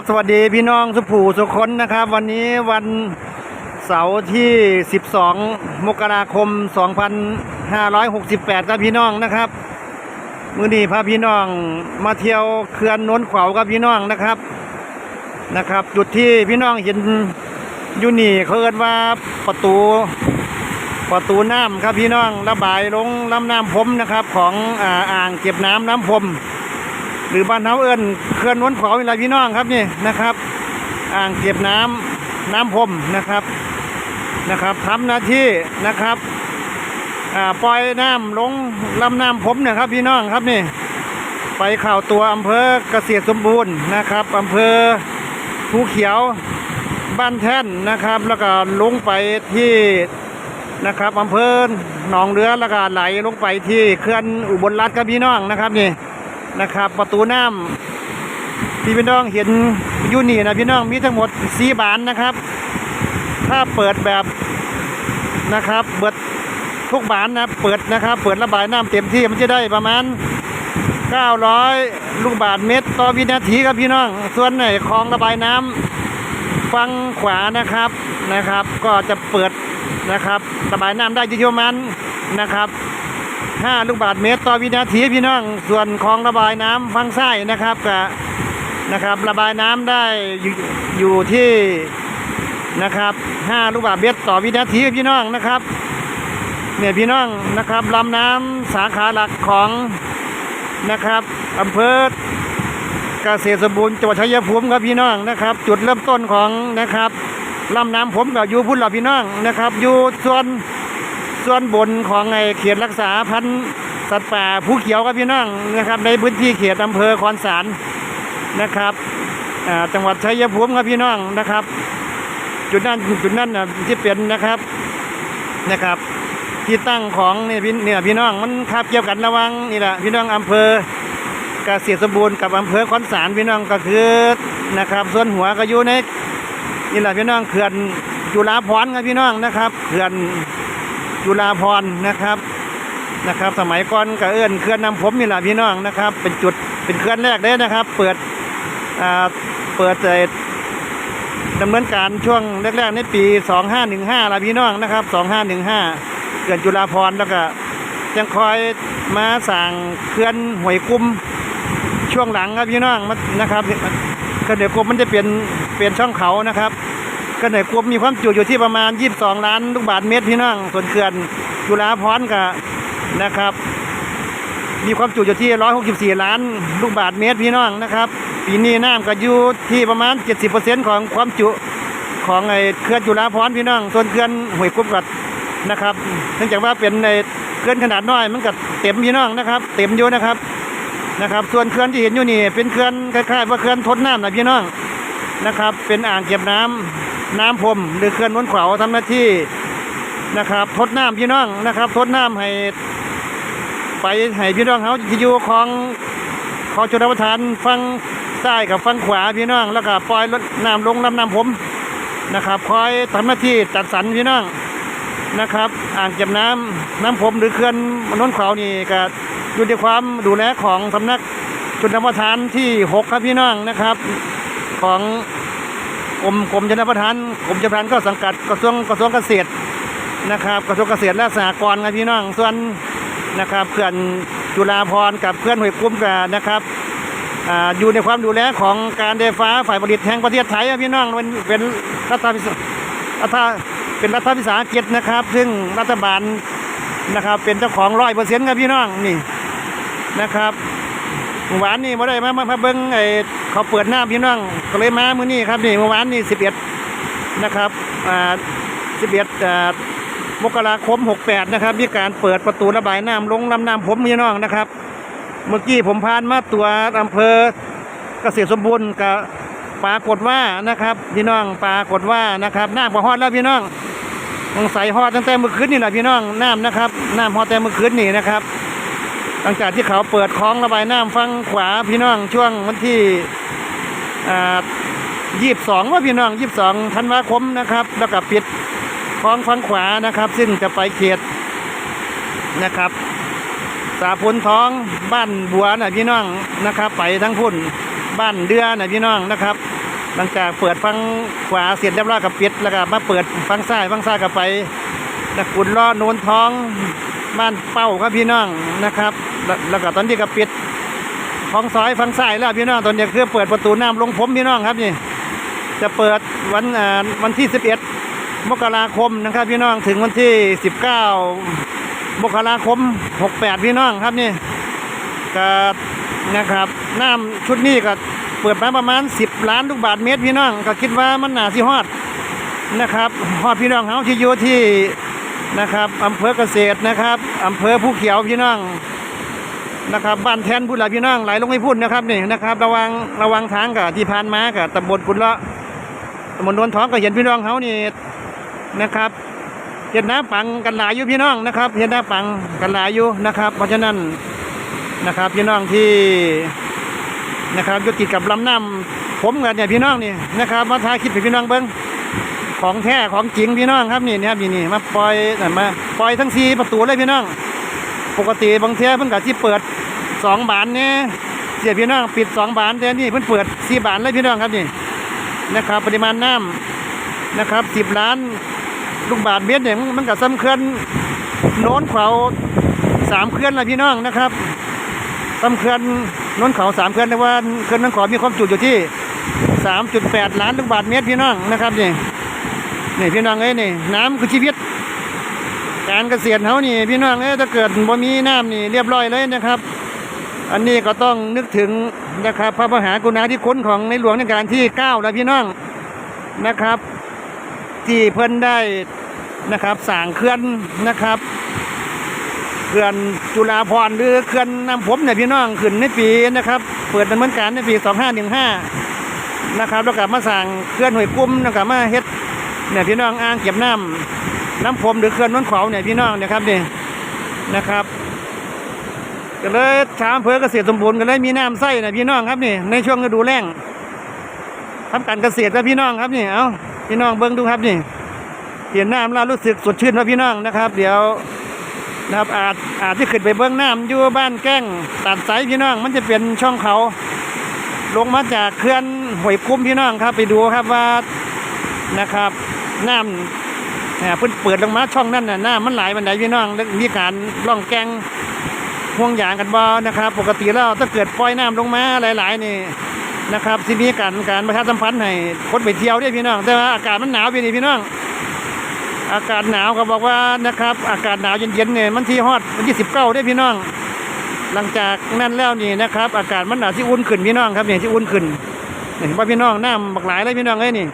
ับสวัสดีพี่น้องสุผูสุคนนะครับ วันนี้วันเสาร์ที่ 12 มกราคม 2568ครับพี่น้องนะครับ มือนี้พาพี่น้องมาเที่ยวเขื่อนน้นขวาวกับพี่น้องนะครับนะครับ จุดที่พี่น้องเห็นอยู่นี่เขาเอิ้นว่าประตูประตูน้ำครับพี่น้องระบายลงลำน้ำพรมนะครับ ของอ่าอ่างเก็บน้ำน้ำพรม หรือบ้านเฮาเอิ้นเขื่อนนวนขวาวนี่แหละพี่น้องครับนี่นะครับ อ่างเก็บน้ำน้ำพรมนะครับนะครับทำหน้าที่นะครับอ่าปล่อยน้ำลงลำน้ำพรมเนี่ยครับพี่น้องครับนี่ไปข่าวตัวอำเภอเกษตรสมบูรณ์นะครับอำเภอภูเขียวบ้านแท่นนะครับ แล้วก็ลงไปที่นะครับอำเภอหนองเรือแล้วก็ไหลลงไปที่เขื่อนอุบลรัฐครับพี่น้องนะครับนี่ นะครับ ประตูน้ำที่พี่น้องเห็นอยู่นี่นะพี่น้องมีทั้งหมดสีบานนะครับ ถ้าเปิดแบบนะครับเปิดทุกบานนะเปิดนะครับ เปิดระบายน้ำเต็มที่มันจะได้ประมาณ 900 ลูกบาทเมตร ต่อวินาทีครับพี่น้อง ส่วนไหนคลองระบายน้ำฝั่งขวานะครับนะครับ ก็จะเปิดนะครับระบายน้ำได้ที่ประมาณนะครับ 5 ลูกบาทเมตรต่อวินาทีพี่น้อง ส่วนคลองระบายน้ำฝั่งซ้นะครับก็นะครับ ระบายน้ำได้อยู่อยู่ที่นะครับ 5 ลูกบาทเมตรต่อวินาทีพี่น้องนะครับเนี่ยพี่น้องนะครับลำน้ำสาขาหลักของนะครับอำเภอเกษตรสมบูรณ์จังหวัดชัยภูมิครับพี่น้องนะครับ จุดเริ่มต้นของนะครับลำน้ำผมกับอยู่พุ่นหล่าพี่น้องนะครับอยู่ส่วน ส่วนบนของไอ้เขตรักษาพันธุ์สัตว์ป่าภูเขียวครับพี่น้องนะครับ ในพื้นที่เขตอำเภอคอนสารนะครับอ่าจังหวัดชัยภูมิครับพี่น้องนะครับ จุดนั้นจุดนั้นนะที่เป็นนะครับนะครับ ที่ตั้งของเนี่ยพี่เนี่ยพี่น้องมันคาบเกี่ยวกันระวังนี่แหละพี่น้องอำเภอเกษตรสมบูรณ์กับอำเภอคอนสารพี่น้องก็คือนะครับ ส่วนหัวก็อยู่ในนี่แหละพี่น้องเขื่อนจุฬาภรครับพี่น้องนะครับเขื่อน จุฬาพรนะครับนะครับ สมัยก่อนก็เอื้อนเคลื่อนนำผมนี่แหละพี่น้องนะครับ เป็นจุดเป็นเคลื่อนแรกเลยนะครับ เปิดเปิดเอ่อดำเนินการช่วงแรกๆในปี 2515ละพี่น้องนะครับ 2515เขื่อนจุฬาพรแล้วก็ยังคอยมาสั่งเคลื่อนหวยกุ้มช่วงหลังครับพี่น้องนนะครับเคลื่อนหวยกุ้มมันจะเปลี่ยนเปลี่ยนช่องเขานะครับ ก็ไหนกวมมีความจุอยู่ที่ประมาณ 22 ล้านลูกบาทเมตรพี่น้องส่วนเขื่อนจุฬาพรณ์ก็นะครับ มีความจุอยู่ที่ 164 ล้านลูกบาทเมตรพี่น้องนะครับปีนี้น้ำก็อยู่ที่ประมาณ 70%ของความจุของไอ้เขื่อนจุฬาพรพี่น้องส่วนเขื่อนห้วยกุ้มก็นะครับ เนื่องจากว่าเป็นไอ้เขื่อนขนาดน้อยมันก็เต็มพี่น้องนะครับ เต็มอยู่นะครับนะครับ ส่วนเขื่อนที่เห็นอยู่นี่เป็นเขื่อนคล้ายๆว่าเขื่อนทดน้ำนะพี่น้องนะครับ เป็นอ่างเก็บน้ำ น้ำพรมหรือเขื่อนน้นขวาวทำหน้าที่นะครับทดน้ำพี่น้องนะครับทดน้ำให้ไปให้พี่น้องเขาที่อยู่ของของชนประทานฟังซ้ายกับฟังขวาพี่น้อง แล้วก็ปล่อยรถน้ำลงลำน้ำผมนะครับคอยทำหน้าที่จัดสรรพี่น้องนะครับ อ่างเก็บน้ำน้ำพรมหรือเขื่อนน้นขวาวนี่ก็อยู่ในความดูแลของสำนักชนประทานที่หกครับพี่น้องนะครับ ของ กรมกรมชนประทานกรมชนประทานก็สังกัดกระทรวงกระทรวงเกษตรนะครับ กระทรวงเกษตรและสหกรณ์ครับพี่น้องส่วนนะครับเขื่อนจุฬาพรกับเขื่อนห้วยกุ้มกันนะครับออยู่ในความดูแลของการไฟฟ้าฝ่ายผลิตแห่งประเทศไทยพี่น้องเป็นเป็นรัฐวิสรัฐเป็นรัฐวิสาหกิจนะครับ ซึ่งรัฐบาลนะครับ เป็นเจ้าของร้อยเปอร์เซ็นต์ครับพี่น้องนี่นะครับเมื่อวานนี่มาได้มามามาเบิ้งไอ้ เขาเปิดหน้าพี่น้องก็เลยมามื้อนี้ครับนี่เมื่อวานนี่สิบเอ็ดนะครับอ่าสิบเอ็ดอ่ามกราคมหกแปดนะครับ มีการเปิดประตูระบายน้ำลงลำน้ำผมพี่น้องนะครับ เมื่อกี้ผมผ่านมาตัวอำเภอเกษตรสมบูรณ์กับปรากฏว่านะครับ พี่น้องปรากฏว่านะครับน้ำก็ฮอดแล้วพี่น้องสงสัยฮอดตั้งแต่เมื่อคืนนี่แหละพี่น้องน้ำนะครับน้ำฮอดแต่เมื่อคืนนี่นะครับ หลังจากที่เขาเปิดคลองระบายน้ำฝั่งขวาพี่น้องช่วงวันที่ยี่สิบสองว่าพี่น้องยี่สิบสองธันวาคมนะครับ แล้วก็ปิดคลองฝั่งขวานะครับ ซึ่งจะไปเขตนะครับ สาพลท้องบ้านบัวน่ะพี่น้องนะครับ ไปทั้งพุ่นบ้านเดือนะพี่น้องนะครับ หลังจากเปิดฟังขวาเสร็จเรียบร้อยกับปิดแล้วก็มาเปิดฟังซ้ายฟังซ้ายกับไปตะกุนล้อโนนท้อง บ้านเป้าครับพี่น้องนะครับ แล้วก็ตอนนี้ก็ปิดท้องซอยฟังซ้ายแล้วพี่น้องตอนนี้คือเปิดประตูน้ำลงผมพี่น้องครับนี่จะเปิดวันวันที่ 11 มกราคมนะครับ พี่น้องถึงวันที่ 19 มกราคม 68 พี่น้องครับนี่ก็นะครับน้ำชุดนี้ก็เปิดมาประมาณ 10 ล้านลูกบาทเมตรพี่น้องก็คิดว่ามันหนาสิฮอดนะครับฮอดพี่น้องเฮาที่อยู่ที่ นะครับอำเภอเกษตรนะครับอำเภอภูเขียวพี่น้องนะครับบ้านแทนพุ่นละพี่น้องไหลลงไม่พุ่นนะครับนี่นะครับ ระวังระวังทางกับที่ผ่านมากับตำบลกุนละตำบลนวลท้องก็เห็นพี่น้องเฮานี่นะครับเห็นน้ำปังกันหลายอยู่พี่น้องนะครับเห็นน้ำปังกันหลายอยู่นะครับ เพราะฉะนั้นนะครับพี่น้องที่นะครับอยู่ติดกับลำน้ำผมกันเนี่ยพี่น้องนี่นะครับมาทายคลิปให้พี่น้องเบิ้ง ของแท้ของจริงพี่น้องครับนี่นะครับนี่นี่มาปล่อยน่มาปล่อยทั้งสีประตูเลยพี่น้อง ปกติบางเทีเพิ่นก็ที่เปิดสองบานเนี่ยเสียพี่น้องปิดสองบานแต่นี่เพิ่นเปิดสี่บานเลยพี่น้องครับนี่นะครับ ปริมาณน้ำนะครับสิบล้านลูกบาทเมตรเนี่ยมันกับซ้ำเขื่อนโน้นเขาสามเขื่อนละพี่น้องนะครับซ้ำเขื่อนโน้นเขาสามเขื่อนแต่ว่าเขื่อนนั้นขอมีความจุอยู่ที่สามจุดแปดล้านลูกบาทเมตรพี่น้องนะครับนี่ นี่พี่น้องเอ้ยนี่น้ำคือชีวิต การเกษตรเขานี่ พี่น้องเอ้ยถ้าเกิดบ่มีน้ำนี่เรียบร้อยเลยนะครับ อันนี้ก็ต้องนึกถึงนะครับพระมหากรุณาธิคุณของในหลวงในการที่เก้าแล้วพี่น้องนะครับ ที่เพิ่นได้นะครับสร้างเขื่อนนะครับเขื่อนจุฬาภรหรือเขื่อนน้ำผมเนี่ยพี่น้องขึ้นในปีนะครับ เปิดดำเนินการในปี 2515 นะครับแล้วก็มาสร้างเขื่อนห้วยกุ้มแล้วก็มาเฮ็ด เนี่ยพี่น้องอ่างเก็บน้ำน้ำผมหรือเขื่อนน้นเขาเนี่ยพี่น้องนี่ยครับนี่นะครับก็เลยชาวอำเภอเกษตรสมบูรณ์ก็เลยมีน้ำใส่นะพี่น้องครับนี่ในช่วงฤดูแล้งทำการเกษตรแล้วพี่น้องครับนี่เอาพี่น้องเบิ้งดูครับนี่เห็นน้ำแล้วรู้สึกสดชื่นว่าพี่น้องนะครับ เดี๋ยวนะครับอาจอาจที่ขึ้นไปเบื้องน้ำอยู่บ้านแก้งตัดสายพี่น้อง มันจะเป็นช่องเขา ลงมาจากเขื่อนห้วยคุ้มพี่น้องครับ ไปดูครับว่านะครับ น้ำเนี่ยเพิ่นเปิดลงมาช่องนั้นน่ะน้ำมันไหลมันไหนพี่น้องมีการล่องแกงห่วงยางกันบ่นะครับ ปกติแล้วถ้าเกิดปล่อยน้ำลงมาหลายๆนี่นะครับที่มีการการประชาสัมพันธ์ให้คนไปเที่ยวด้วยพี่น้อง แต่ว่าอากาศมันหนาวพี่นี่พี่น้อง อากาศหนาวก็บอกว่านะครับ อากาศหนาวเย็นๆเนี่ยมันที่ฮอดวันที่สิบเก้าได้พี่น้อง หลังจากนั้นแล้วนี่นะครับ อากาศมันหนาวที่อุ่นขึ้นพี่น้องครับเนี่ยที่อุ่นขึ้นเห็นว่าพี่น้องน้ำบักหลายเลยพี่น้องเอ้ยนี่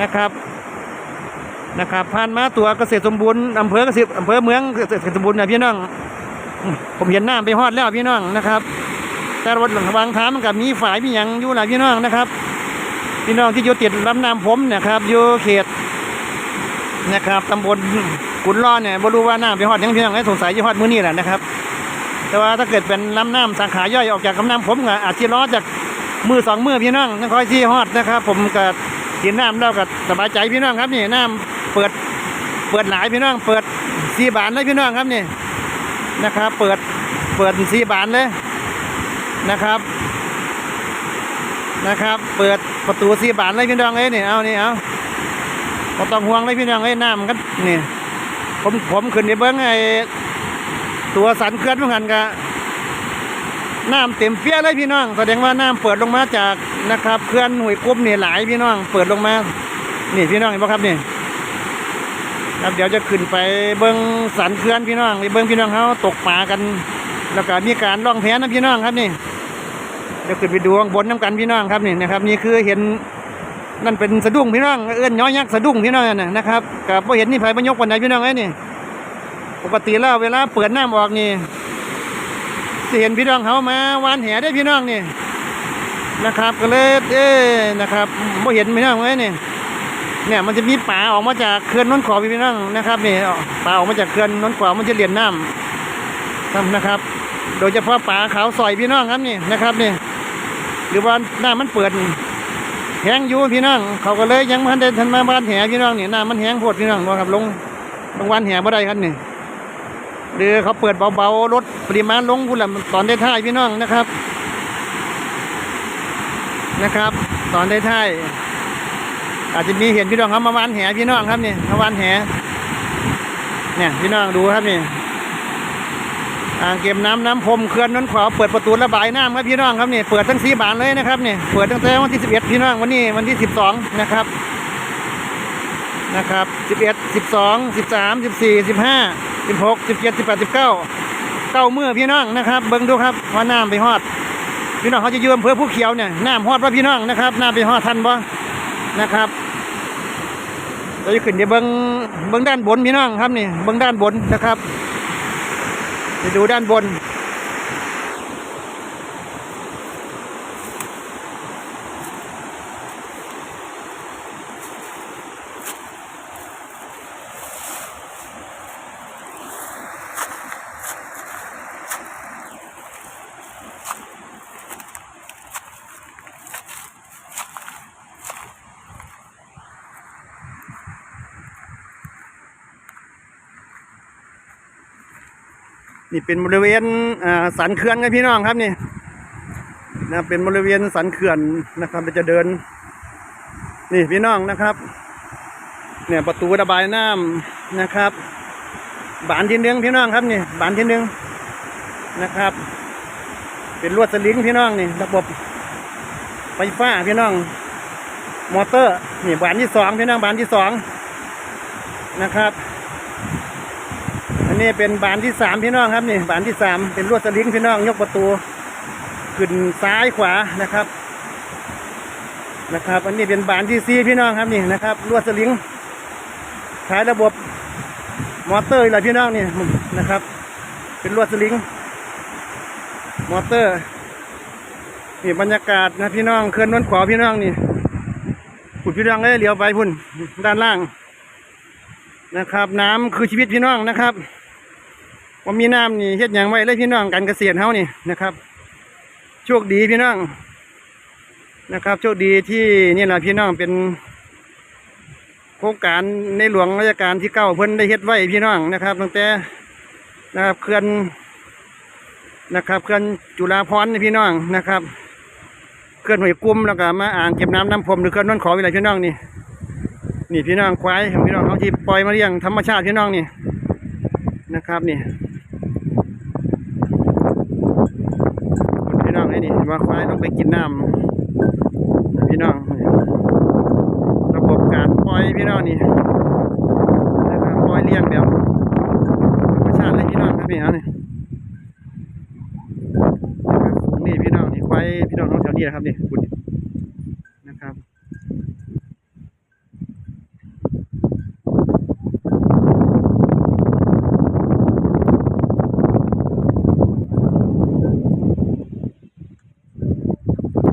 นะครับ นะครับผ่านมาตัวเกษตรสมบูรณ์อำเภอเกษตรอำเภอเมืองเกษตรสมบูรณ์นะพี่น้องผมเห็นน้ำไปฮอดแล้วพี่น้องนะครับ แต่รถหวังทางมันกับมีฝ่ายมีหยังอยู่หลายพี่น้องนะครับ พี่น้องที่อยู่ติดลำน้ำผมนะครับอยู่เขตนะครับตำบลกุนล้อเนี่ยบ่รู้ว่าน้ำไปฮอดยังพี่น้องให้สงสัยยู่ฮอดมื้อนี้แหละนะครับ แต่ว่าถ้าเกิดเป็นลำน้ำสาขาย่อยออกจากลำน้ำผมก็อาจจะล้อจากมือสองมือพี่น้องนั่นค่อยที่ฮอดนะครับ ผมก็กินน้ำแล้วก็สบายใจพี่น้องครับนี่น้ำ เปิด เปิดหลายพี่น้อง เปิดสีบานเลยพี่น้องครับนี่นะครับ เปิด เปิดสีบานเลยนะครับ นะครับ เปิดประตูสีบานเลยพี่น้องเอ้ยนี่เอานี่เอาบ่ต้องห่วงเลยพี่น้องเอ้ยน้ำกันนี่ ผมผมขึ้นไปเบิ้งไอ้ตัวสันเขื่อนเหมือนกันกะน้ำเต็มเปี้ยเลยพี่น้อง แสดงว่าน้ำเปิดลงมาจากนะครับเขื่อนห้วยกุ้มนี่หลายพี่น้อง เปิดลงมา นี่พี่น้องเห็นปะครับนี่ ครับเดี๋ยวจะขึ้นไปเบิ้งสันเขื่อนพี่น้องไปเบิ้งพี่น้องเขาตกปลากัน แล้วก็มีการล่องแพนะพี่น้องครับนี่เดี๋ยวขึ้นไปดูข้างบนน้ำกันพี่น้องครับนี่นะครับ นี่คือเห็นนั่นเป็นสะดุ้งพี่น้องเอื้อนย้อยยักษ์สะดุ้งพี่น้องน่ะนะครับกับพอเห็นนี่ไผบรรยกวันไหนพี่น้องไอ้นี่ปกติแล้วเวลาเปิดน้ำออกนี่จะเห็นพี่น้องเขามาวานแหได้พี่น้องนี่นะครับ ก็เลยเอ้นะครับพอเห็นพี่น้องไอ้นี่ เนี่ยมันจะมีป่าออกมาจากเขื่อนน้นขอพี่น้องนะครับนี่ป่าออกมาจากเขื่อนน้นขอมันจะเลียนน้ำครับนะครับ โดยเฉพาะป่าขาวซอยพี่น้องครับนี่นะครับนี่หรือว่าหน้ามันเปิดแห้งยู่พี่น้องเขาก็เลยยังมันได้ทันมาบ้านแหพี่น้องนี่หน้ามันแห้งโพดพี่น้องบ่ครับลงลงวันแหบ่ได้ครับนี่หรือเขาเปิดเบาๆลดปริมาณลงพุ่นละตอนได้ท่ายพี่น้องนะครับ นะครับ ตอนท้าย อาจจะมีเห็นพี่น้องครับมาวานแหพี่น้องครับนี่มาวานแหเนี่ยพี่น้องดูครับนี่อ่างเก็บน้ำน้ำพรมเขื่อนน้นขวาเปิดประตูระบายน้ำครับพี่น้องครับนี่เปิดทั้งสีบานเลยนะครับนี่เปิดตั้งแต่วันที่สิบเอ็ดพี่น้องวันนี้วันที่สิบสองนะครับนะครับสิบเอ็ดสิบสองสิบสามสิบสี่สิบห้าสิบหกสิบเจ็ดสิบแปดสิบเก้าเก้ามือพี่น้องนะครับเบิ้งดูครับว่าน้ำไปฮอด พี่น้องเขาจะยืมเพื่อผู้เขียวเนี่ยน้ำฮอดว่าพี่น้องนะครับน้ำไปฮอดทันบ่ นะครับเราจะขึ้นเดี๋ยวเบิ้งเบิ้งด้านบนพี่น้องครับนี่เบิ้งด้านบนนะครับไปดูด้านบน นี่เป็นบริเวณสันเขื่อนครับพี่น้องครับนี่นะเป็นบริเวณสันเขื่อนนะครับเราจะเดิน นี่พี่น้องนะครับ เนี่ยประตูระบายน้ำนะครับบานที่หนึ่งพี่น้องครับนี่บานที่หนึ่งนะครับ เป็นลวดสลิงพี่น้องนี่ระบบไฟฟ้าพี่น้อง มอเตอร์นี่บานที่สองพี่น้องบานที่สองนะครับ นนี้เป็นบานที่สามพี่น้องครับนี่บานที่สามเป็นลวดสลิงพี่น้องยกประตูขึ้นซ้ายขวานะครับ นะครับ อันนี้เป็นบานที่สี่พี่น้องครับนี่นะครับลวดสลิงใช้ระบบมอเตอร์อะไรพี่น้องนี่นะครับ เป็นลวดสลิงมอเตอร์นี่บรรยากาศนะพี่น้องเคลื่อนนวนขวาพี่น้องนี่พุ่นพี่น้องเลยเลี้ยวไปพุ่นด้านล่างนะครับ น้ำคือชีวิตพี่น้องนะครับ ว่ามีน้ำนี่เฮ็ดอย่างไว้เลยพี่น้องการเกษตรเฮานี่นะครับ โชคดีพี่น้องนะครับ โชคดีที่นี่แหละพี่น้องเป็นโครงการในหลวงรัชกาลที่เก้าเพิ่นได้เฮ็ดไว้พี่น้องนะครับตั้งแต่นะครับเขื่อนนะครับเขื่อนจุฬาภรณ์นี่พี่น้องนะครับเขื่อนหวยกุ้มแล้วก็มาอ่างเก็บน้ำน้ำพรมหรือเขื่อนนนขอวิไลพี่น้องนี่นี่พี่น้องควายพี่น้องเขาที่ปล่อยมาเลี้ยงธรรมชาติพี่น้องนี่นะครับนี่พี่น้องไอ้นี่ว่าควายต้อง ไปกินน้ำพี่น้อง ระบบการปล่อยพี่น้องนี่นะครับปล่อยเลี้ยงแบบธรรมชาติเลยพี่น้องครับนี่เองนี่ฝูงนี่พี่น้องนี่ควายพี่น้องแถวนี้นะครับนี่คุณนะครับ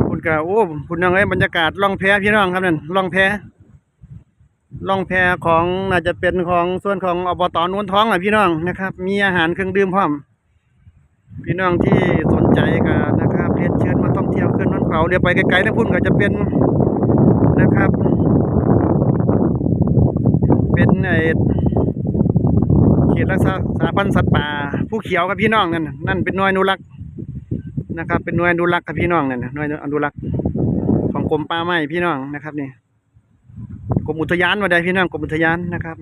คุณ กะโอ้คุณน้องเอ้ยบรรยากาศล่องแพพี่น้องครับนั่นล่องแพล่องแพของน่าจะเป็นของส่วนของอบตนวนท้องอะพี่น้องนะครับ มีอาหารเครื่องดื่มพร้อม พี่น้องที่สนใจก็นนะครับเรียนเชิญมาท่องเที่ยวขึ้นน้นเขาเดี๋ยวไปไกลๆนะพุ่นก็จะเป็นนะครับ เป็นไอเขตรักษาพันธุ์สัตว์ป่า ผู้เขียวกับพี่น้องนั่นนั่นเป็นน่วยนุรักษ์ นะครับ เป็นหน่วยอนุรักษ์ครับพี่น้องเนี่ยนะหน่วยอนุรักษ์ของกรมป่าไม้พี่น้องนะครับนี่กรมอุทยานมาได้พี่น้องกรมอุทยานนะครับ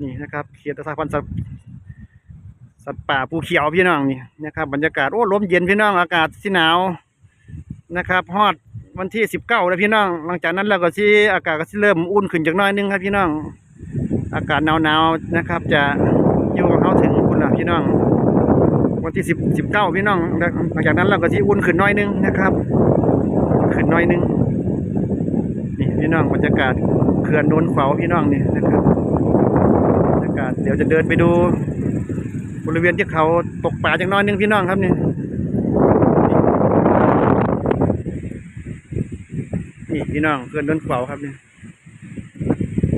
นี่นะครับเขตรักษาพันธ์สัตว์สัตว์ป่าภูเขียวพี่น้องนี่นะครับบรรยากาศโอ้ลมเย็นพี่น้องอากาศสิหนาวนะครับฮอดวันที่สิบเก้าแล้วพี่น้อง หลังจากนั้นเราก็สิอากาศก็สิเริ่มอุ่นขึ้นจากน้อยนึงครับพี่น้อง อากาศหนาวๆนะครับ จะอยู่กับเขาถึงคุณล่ะพี่น้อง ที่สิบสิบเก้าพี่น้องหลังจากนั้นเราก็ที่อุ่นขึ้นน้อยนึงนะครับ ขึ้นน้อยนึงนี่พี่น้องบรรยากาศเขื่อนโนนเฝาพี่น้องนี่นะครับบรรยากาศเดี๋ยวจะเดินไปดู บริเวณที่เขาตกป่าจากหน้อยนึงพี่น้องครับนี่นี่พี่น้องเขื่อนโนนเฝาครับนี่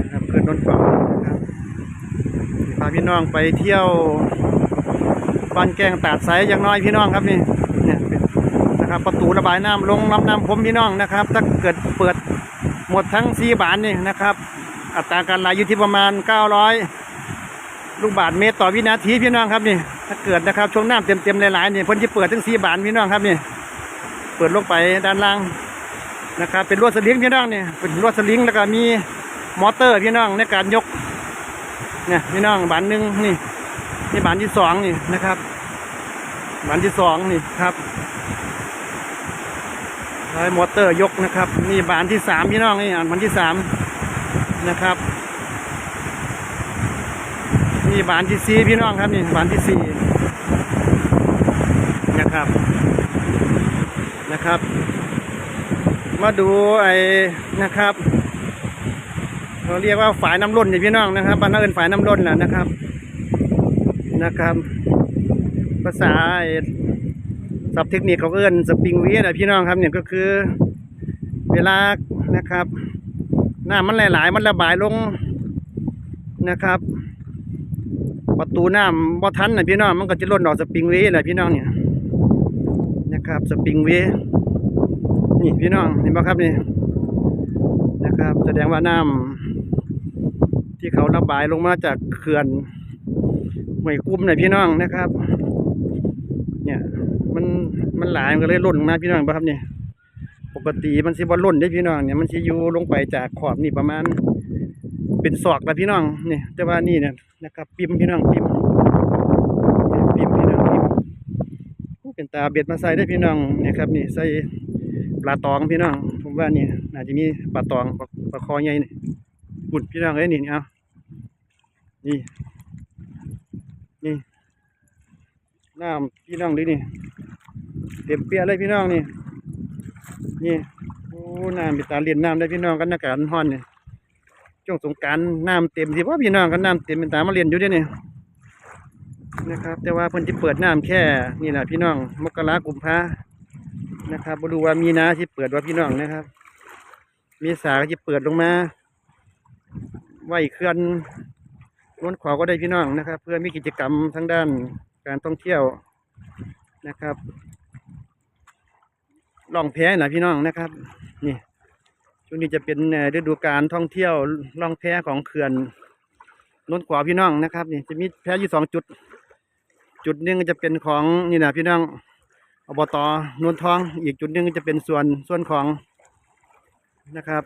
นะครับเขื่อนโนนเฝานะครับพาพี่น้องไปเที่ยว บ้านแกงตาดใสอย่างน้อยพี่น้องครับนี่เนี่ยนะครับประตูระบายน้ำลงลำน้ำพรมพี่น้องนะครับ ถ้าเกิดเปิดหมดทั้งสีบานนี่นะครับ อัตราการไหลอยู่ที่ประมาณ 900 ลูกบาทเมตรต่อวินาทีพี่น้องครับนี่ถ้าเกิดนะครับช่วงน้ำเต็มๆหลายๆนี่เพ้นจะเปิดทั้งสีบานพี่น้องครับนี่เปิดลงไปด้านล่างนะครับเป็นลวดสลิงพี่น้องเนี่ยเป็นลวดสลิงแล้วก็มีมอเตอร์พี่น้องในการยกเนี่ยพี่น้องบานหนึ่งนี่ นี่บานที่สองนี่นะครับบานที่สองนี่ครับใช้มอเตอร์ยกนะครับ นี่บานที่สามพี่น้องนี่อ่านบานที่สามนะครับนี่บานที่สี่พี่น้องครับนี่บานที่สี่นะครับนะครับ มาดูไอ้นะครับ เราเรียกว่าฝายน้ำล้นนี่พี่น้องนะครับบ้านเราเอินฝายน้ำล้นแหละนะครับ นะครับ ภาษาศัพท์เทคนิคเขาเอิ้นสปริงเวนะพี่น้องครับเนี่ยก็คือ เวลานะครับน้ำมันหลาย ๆ มันระบายลงนะครับ ประตูน้ำบ่ทันนะพี่น้องมันก็จะล่นออกสปริงเวย์แหละพี่น้องเนี่ยนะครับสปริงเวย์นี่พี่น้องเห็นไหมครับนี่นะครับ แสดงว่าน้ำที่เขาระบายลงมาจากเขื่อน ห้วยกุ้มนะพี่น้องนะครับ เนี่ย มันมันหลายมันก็เลยล่นมาพี่น้องนไหมครับเนี่ยปกติมันสิบ่ล่นได้พี่น้องเนี่ยมันสิอยู่ลงไปจากขอบนี่ประมาณ เป็นศอกแล้วพี่น้องนี่แต่ว่านี่เนี่ยนะครับปิมพี่น้องปิมปิมพี่น้องปิมเป็นตาเบ็ดมาใส่ได้พี่น้องเนี่ยครับนี่ใส่ปลาตองพี่น้อง ผมว่านี่น่าจะมีปลาตองปลาปลาคอใหญ่นี่บุดพี่น้องเอ้ยนี่เอานี่นี่ น้ำพี่น้องดินี่ เต็มเปียเลยพี่น้องนี่ นี่โอ้น้ำเป็นตาเลียนน้ำได้พี่น้องกันอากาศร้อนเนี่ยช่วงสงการน้ำเต็มที่ว่าพี่น้องก็น้ำเต็มเป็นตามาเรียนอยู่ด้วยนี่นะครับ แต่ว่าเพิ่นจะเปิดน้ำแค่นี่แหละพี่น้องมกรากุมภานะครับบ่รู้ว่ามีนาที่เปิดว่าพี่น้องนะครับ มีสาก็จะเปิดลงมาไหวเขื่อนล้นขวาก็ได้พี่น้องนะครับ เพื่อมีกิจกรรมทางด้าน การท่องเที่ยวนะครับล่องแพนะพี่น้องนะครับ นี่ช่วงนี้จะเป็นฤดูการท่องเที่ยวล่องแพของเขื่อนนนขวาพี่น้องนะครับนี่จะมีแพอยู่สองจุด จุดหนึ่งจะเป็นของนี่นะพี่น้องอบตนวลทอง อีกจุดหนึ่งจะเป็นส่วนส่วนของนะครับ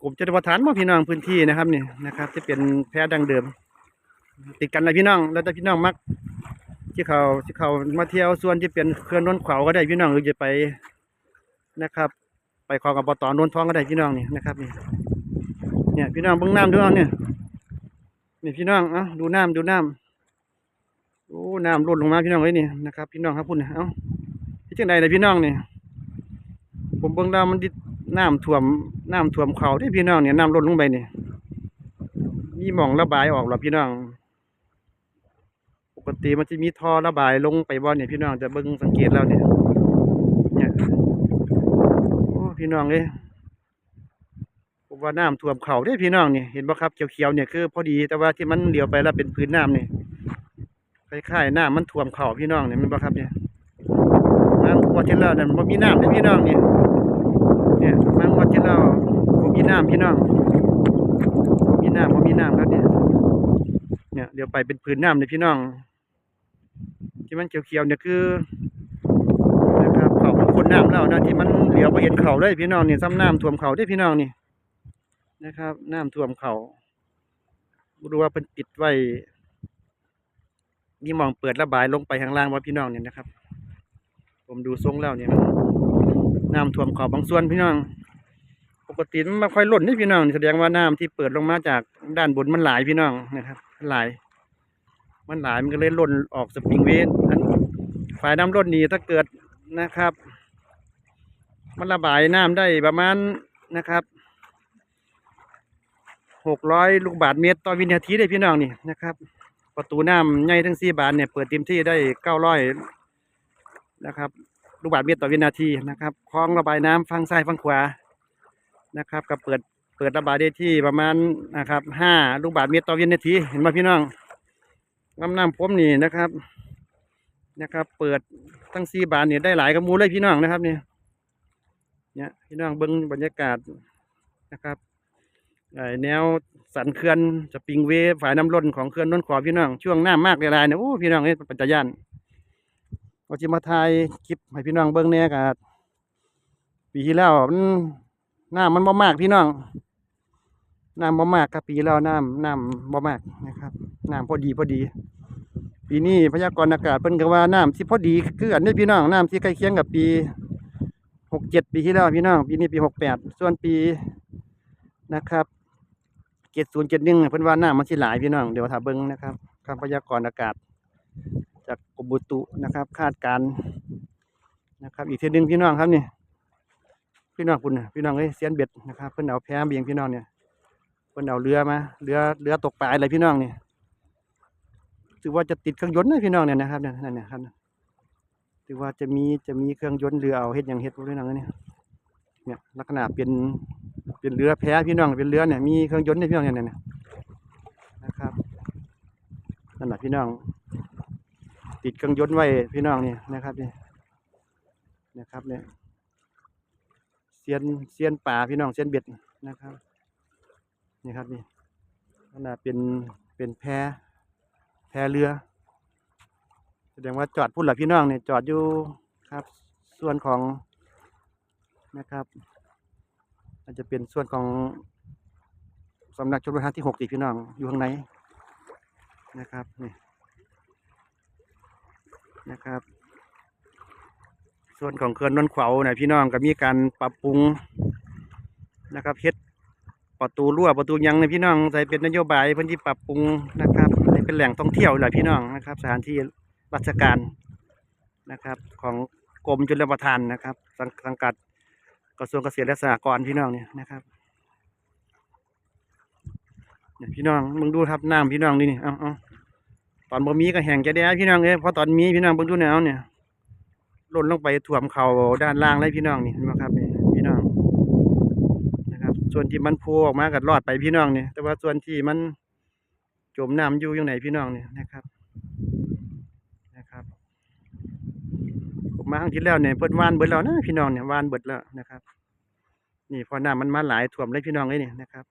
กลุ่มจัตวฐานมาพี่น้องพื้นที่นะครับนี่นะครับ จะเป็นแพดังเดิม ติดกันเลยพี่น้อง แล้วแต่พี่น้องมักที่เขาที่เขามาเที่ยวส่วนที่เป็นเขื่อนนนขวาก็ได้พี่น้องหรือจะไปนะครับ ไปคลองกับบตอนนวลทองก็ได้พี่น้องนี่นะครับนี่เนี่ยพี่น้องเบิ่งน้ำดูเอาเนี่ยนี่พี่น้องเอ้าดูน้ำดูน้ำโอ้น้ำล้นลงมาพี่น้องเลยนี่นะครับ พี่น้องครับพุ่นเอ้าที่จังใดเลยพี่น้องนี่ผมเบิ่งแล้วมันดิน้ำท่วมน้ำท่วมเขาที่พี่น้องเนี่ยน้ำล้นลงไปนี่มีหม่องระบายออกหรอพี่น้อง กติมันจะมีท่อระบายลงไปบ่เนี่ยพี่น้องจะเบิ่งสังเกตแล้วเนี่ยเนี่ยโอ้พี่น้องเลยผมว่าน้ำท่วมเขาเด้พี่น้องเนี่ยเห็นบ่ครับเขียวๆเนี่ยคือพอดีแต่ว่าที่มันเลี้ยวไปแล้วเป็นพื้นน้ำเนี่ยคล้ายๆน้ำมันท่วมเขาพี่น้องเนี่ยมันบ่ครับเนี่ยมังวัดที่แล้วนั่นบ่มีน้ำเด้พี่น้องเนี่ยเนี่ยมังวัดที่แล้วบ่มีน้ำพี่น้องมีน้ำบ่มีน้ำครับเนี่ยเนี่ยเดี๋ยวไปเป็นพื้นน้ำเลยพี่น้อง ที่มันเขียวๆเนี่ยคือนะครับเขาคนน้ำแล้วนะที่มันเหลียวไปเห็นเขาเลยพี่น้องนี่ซ้ำน้ำท่วมเขาได้พี่น้องนี่นะครับ น้ำท่วมเขาบ่รู้ว่าเป็นปิดไว้มีมองเปิดระบายลงไปข้างล่างว่าพี่น้องเนี่ยนะครับ ผมดูทรงแล้วเนี่ยน้ำท่วมเขาบางส่วนพี่น้อง ปกติมันไม่ค่อยล้นนี่พี่น้อง แสดงว่าน้ำที่เปิดลงมาจากด้านบนมันหลายพี่น้องนะครับหลาย มันหลายมันก็เลยล้นออกสปริงเวย์อันฝ่ายน้ำล้นนี่ถ้าเกิดนะครับ มันระบายน้ำได้ประมาณนะครับหกร้อยลูกบาทเมตรต่อวินาทีได้พี่น้องนี่นะครับ ประตูน้ำใหญ่ทั้งสี่บานเนี่ยเปิดเต็มที่ได้เก้าร้อยนะครับ ลูกบาทเมตรต่อวินาทีนะครับคลองระบายน้ำฝั่งซ้ายฝั่งขวานะครับก็เปิดเปิดระบายได้ที่ประมาณนะครับห้าลูกบาทเมตรต่อวินาที เห็นไหมพี่น้อง ลำน้ำพ้มนี่นะครับ นะครับ เปิดทั้งสี่บานเนี่ยได้หลายกระมูเลยพี่น้องนะครับเนี่ยเนี่ยพี่น้องเบิ้งบรรยากาศนะครับไอแนวสันเขื่อนจะปิงเวฝายน้ำล้นของเขื่อนน้นขอพี่น้องช่วงหน้ามากเลยนี่ยโอ้พี่น้องนี่ปัจจยานก็สิมาถ่ายคลิปให้พี่น้องเบิ่งแหน่กะปีที่แล้วมันน้ำมันบ่มากพี่น้อง น้ำบ่มากครับปีแล้วน้ำน้ำบ่มากนะครับน้ำพอดีพอดี ปีนี้พยากรณ์อากาศเพิ่นก็ว่าน้ำสิพอดีคืออันนี้พี่น้องน้ำสิใกล้เคียงกับปีหกเจ็ดปีที่แล้วพี่น้องปีนี้ปีหกแปดส่วนปีนะครับเจ็ดศูนย์เจ็ดหนึ่งเพิ่นว่าน้ำมันสิหลายพี่น้องเดี๋ยวถ้าเบิ่งนะครับคำพยากรณ์อากาศ จากกรมบุตุนะครับ คาดการนะครับ อีกทีหนึงพี่น้องครับนี่พี่น้องคุณพี่น้องเอ้ยเสียนเบ็ดนะครับเพิ่นเอาแพ้เบียงพี่น้องเนี่ย เพิ่นเอาเรือมาเรือเรือตกปลาอะไรพี่น้องเนี่ยถือว่าจะติดเครื่องยนต์นะพี่น้องเนี่ยนะครับเนี่ยนั่นเนี่ยครับถือว่าจะมีจะมีเครื่องยนต์เรือเอาเฮ็ดอย่างเฮ็ดพวกนี้น้องเนี่ยเนี่ยลักษณะเป็นเป็นเรือแพพี่น้องเป็นเรือเนี่ยมีเครื่องยนต์เนี่ยพี่น้องเนี่ยเนี่ยนะครับนั่นแหละพี่น้อง ติดเครื่องยนต์ไว้พี่น้องเนี่ยนะครับเนี่ยนะครับเนี่ยเซียนเซียนป่าพี่น้องเซียนเบ็ดนะครับ นี่ครับนี่ขนาดเป็นเป็นแพแพเรือ แสดงว่าจอดพุ่นหละพี่น้องเนี่ยจอดอยู่ครับ ส่วนของนะครับอาจจะเป็นส่วนของสำนักชลประทานที่หกติพี่น้องอยู่ข้างในนะครับนี่นะครับ ส่วนของเขื่อนนนขวาวนะพี่น้องก็มีการปรับปรุงนะครับเฮ็ด ประตูรั่วประตูยังในพี่น้องใส่เป็นนโยบายเพื้นที่ปรับปรุงนะครับเป็นแหล่งท่องเที่ยวหละพี่น้องนะครับ สถานที่ราชการนะครับ ของกรมชลประทานนะครับ สังสงกัดกระทรวงเกษตรและสหกรณ์พี่น้องเนี่ยนะครับเนี่ยพี่น้องมึงดูครับน้ำพี่น้องนี่นี่เอาเอาตอนบ่มีก็แห้งจะได้พี่น้องเอ้ยเพราะตอนมีพี่น้องเบิ่งดูแนวเนี่ยล่นลงไปท่วมเข่าด้านล่างเลยพี่น้องนี่เห็นไหมครับนี่พี่น้องนะครับ ส่วนที่มันพูออกมากัดรอดไปพี่น้องเนี่ยแต่ว่าส่วนที่มันจมน้ำอยู่ยังไหนพี่น้องเนี่ยนะครับนะครับผมมาครั้งที่แล้วเนี่ยเพิ่นวานเบิดแล้วนะพี่น้องเนี่ยวานเบิดแล้วนะครับ นี่พอน้ำมันมาหลายท่วมเลยพี่น้องเลยเนี่ยนะครับ